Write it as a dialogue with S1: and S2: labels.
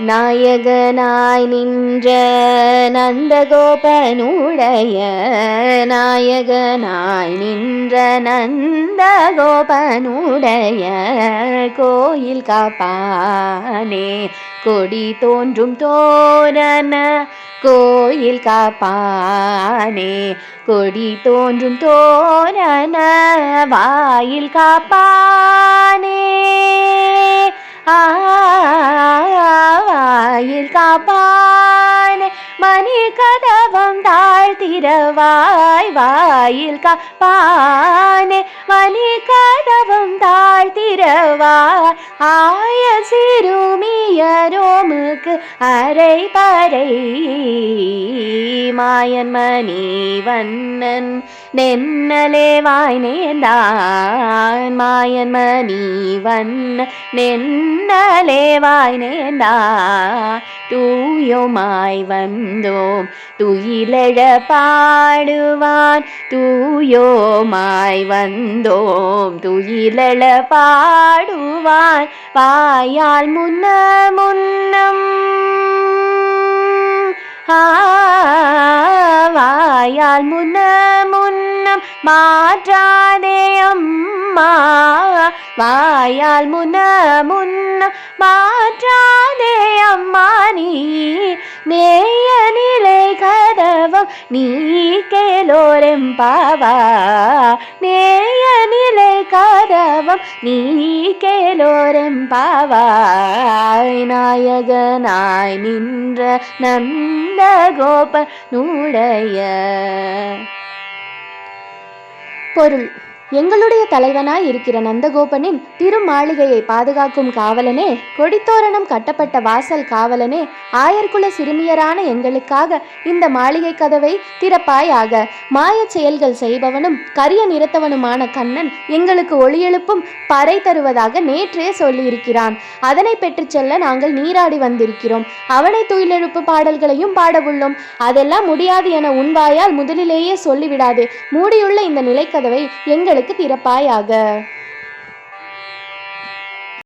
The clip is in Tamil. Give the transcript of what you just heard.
S1: நாயகனாய் நின்ற நந்தகோபனுடைய நாயகனாய் நின்ற நந்தகோபனுடைய கோயில் காப்பானே கொடி தோன்றும் தோரண கோயில் காப்பானே கொடி தோன்றும் தோரண வாயில் காப்பானே ஆயில் காப்பான் மணி கதவம் தாழ்த்திரவாய் வாயில் காப்பான் மணி கதவம் தாழ்த்திரவாய் ஆய சிறுமி சிறுமியரோமுக்கு அரை பறை. மாயன் மணி வண்ணன் நென்னலே வாய் நேர்ந்தான். மாயன் மணி வண்ணன் நென்னலே வாய் நேர்ந்தான். தூயோமாய் வந்தோம். துயிலழ பாடுவான் தூயோமாய் வந்தோம். துயிலழ பாடுவான் வாயால் முன்ன முன்னம். வாயால் முன்ன முன்னம். மாற்றாதே വായാൽ മുന മുന്ന മാറ്റാതെ അമ്മ നീ. നേയനിലെ കരവം നീ കേലോരം പാവ. നേയനിലെ കരവം നീ കേലോരം പാവ. നായകനായി നിன்ற നന്ദഗോപ നൂടയ പൊരുൾ. எங்களுடைய தலைவனாய் இருக்கிற நந்தகோபனின் திருமாளிகையை பாதுகாக்கும் காவலனே கொடித்தோரணம் கட்டப்பட்ட வாசல் காவலனே ஆயர்குல சிறுமியரான எங்களுக்காக இந்த மாளிகை கதவை திறப்பாயாக. மாயச் செயல்கள் செய்பவனும் கரிய நிறத்தவனுமான கண்ணன் எங்களுக்கு ஒளியெழுப்பும் பறை தருவதாக நேற்றே சொல்லியிருக்கிறான். அதனை பெற்றுச் செல்ல நாங்கள் நீராடி வந்திருக்கிறோம். அவனை துயிலெழுப்பு பாடல்களையும் பாடவுள்ளோம். அதெல்லாம் முடியாது என உன்வாயால் முதலிலேயே சொல்லிவிடாதே. மூடியுள்ள இந்த நிலைக்கதவை எங்களுக்கு திறப்பாயாக